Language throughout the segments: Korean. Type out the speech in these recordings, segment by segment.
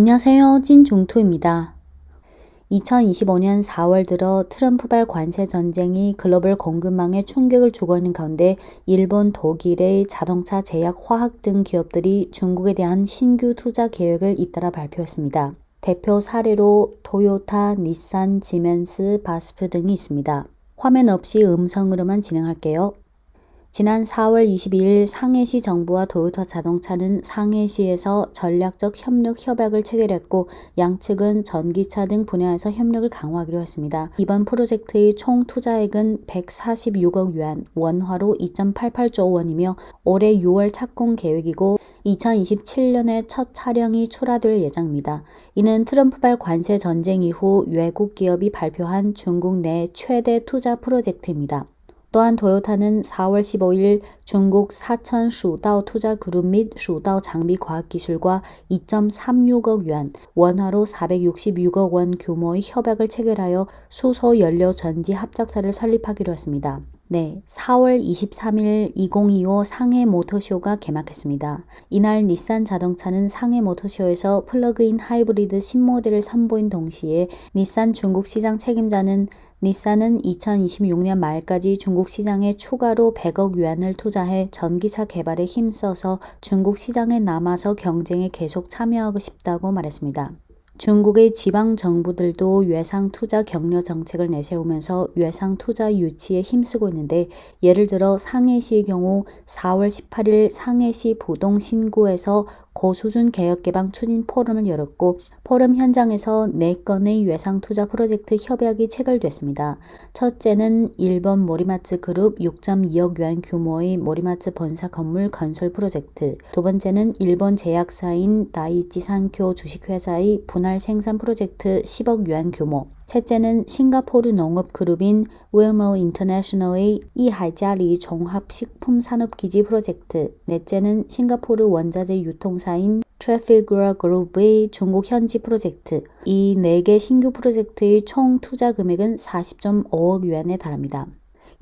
안녕하세요. 찐중투입니다. 2025년 4월 들어 트럼프발 관세 전쟁이 글로벌 공급망에 충격을 주고 있는 가운데 일본, 독일의 자동차, 제약, 화학 등 기업들이 중국에 대한 신규 투자 계획을 잇따라 발표했습니다. 대표 사례로 토요타, 닛산, 지멘스, 바스프 등이 있습니다. 화면 없이 음성으로만 진행할게요. 지난 4월 22일 상해시 정부와 도요타 자동차는 상해시에서 전략적 협력 협약을 체결했고 양측은 전기차 등 분야에서 협력을 강화하기로 했습니다. 이번 프로젝트의 총 투자액은 146억 yuan, 원화로 2.88조 원이며 올해 6월 착공 계획이고 2027년에 첫 차량이 출하될 예정입니다. 이는 트럼프발 관세 전쟁 이후 외국 기업이 발표한 중국 내 최대 투자 프로젝트입니다. 또한 도요타는 4월 15일 중국 사천 슈다오 투자 그룹 및 슈다오 장비 과학 기술과 2.36억 yuan, 원화로 466억 원 규모의 협약을 체결하여 수소 연료 전지 합작사를 설립하기로 했습니다. 네, 4월 23일 2025 상해 모터쇼가 개막했습니다. 이날 닛산 자동차는 상해 모터쇼에서 플러그인 하이브리드 신모델을 선보인 동시에 닛산 중국 시장 책임자는 닛산은 2026년 말까지 중국 시장에 추가로 100억 유안을 투자해 전기차 개발에 힘써서 중국 시장에 남아서 경쟁에 계속 참여하고 싶다고 말했습니다. 중국의 지방 정부들도 외상 투자 격려 정책을 내세우면서 외상 투자 유치에 힘쓰고 있는데 예를 들어 상해시의 경우 4월 18일 상해시 부동 신구에서 고수준 개혁 개방 추진 포럼을 열었고 포럼 현장에서 4건의 외상 투자 프로젝트 협약이 체결됐습니다. 첫째는 일본 모리마츠 그룹 6.2억 yuan 규모의 모리마츠 본사 건물 건설 프로젝트, 두 번째는 일본 제약사인 다이치 산쿄 주식회사의 분할 생산 프로젝트 10억 yuan 규모, 셋째는 싱가포르 농업 그룹인 웰머 인터내셔널의 이하이자리 종합식품 산업기지 프로젝트, 넷째는 싱가포르 원자재 유통사인 트래피그라 그룹의 중국 현지 프로젝트, 이네개 신규 프로젝트의 총 투자 금액은 40.5억 유엔에 달합니다.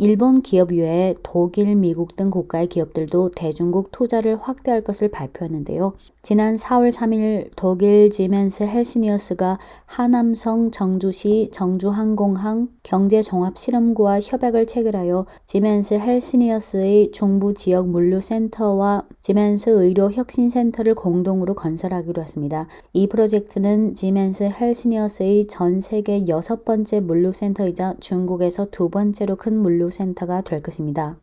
일본 기업 외에 독일, 미국 등 국가의 기업들도 대중국 투자를 확대할 것을 발표했는데요. 지난 4월 3일 독일 지멘스 헬시니어스가 하남성 정주시 정주항공항 경제종합실험구와 협약을 체결하여 지멘스 헬시니어스의 중부 지역 물류센터와 지멘스 의료 혁신센터를 공동으로 건설하기로 했습니다. 이 프로젝트는 지멘스 헬시니어스의 전 세계 여섯 번째 물류센터이자 중국에서 두 번째로 큰 물류센터가 될 것입니다.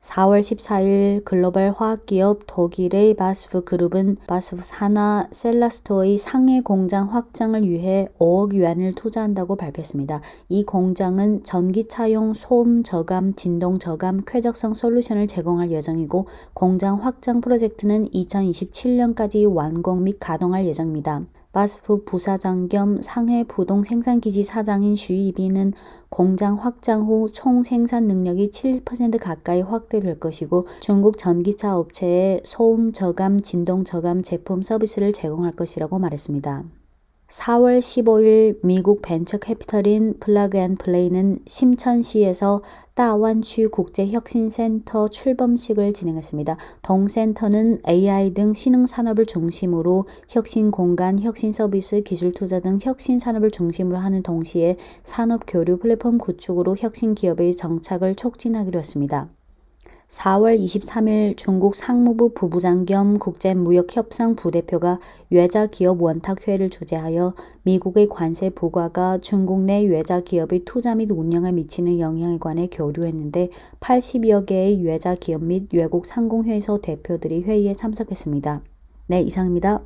4월 14일 글로벌 화학기업 독일의 바스프 그룹은 바스프 산하 셀라스토의 상해 공장 확장을 위해 5억 유안을 투자한다고 발표했습니다. 이 공장은 전기차용 소음 저감, 진동 저감, 쾌적성 솔루션을 제공할 예정이고 공장 확장 프로젝트는 2027년까지 완공 및 가동할 예정입니다. 바스프 부사장 겸 상해 부동 생산기지 사장인 슈이비는 공장 확장 후 총 생산 능력이 70% 가까이 확대될 것이고 중국 전기차 업체에 소음 저감, 진동 저감 제품 서비스를 제공할 것이라고 말했습니다. 4월 15일 미국 벤처 캐피털인 플라그 앤 플레이는 심천시에서 따완취 국제혁신센터 출범식을 진행했습니다. 동센터는 AI 등 신흥 산업을 중심으로 혁신 공간, 혁신 서비스, 기술 투자 등 혁신 산업을 중심으로 하는 동시에 산업 교류 플랫폼 구축으로 혁신 기업의 정착을 촉진하기로 했습니다. 4월 23일 중국 상무부 부부장 겸 국제무역협상 부대표가 외자 기업 원탁회를 주재하여 미국의 관세 부과가 중국 내 외자 기업의 투자 및 운영에 미치는 영향에 관해 교류했는데 80여 개의 외자 기업 및 외국 상공회의소 대표들이 회의에 참석했습니다. 네, 이상입니다.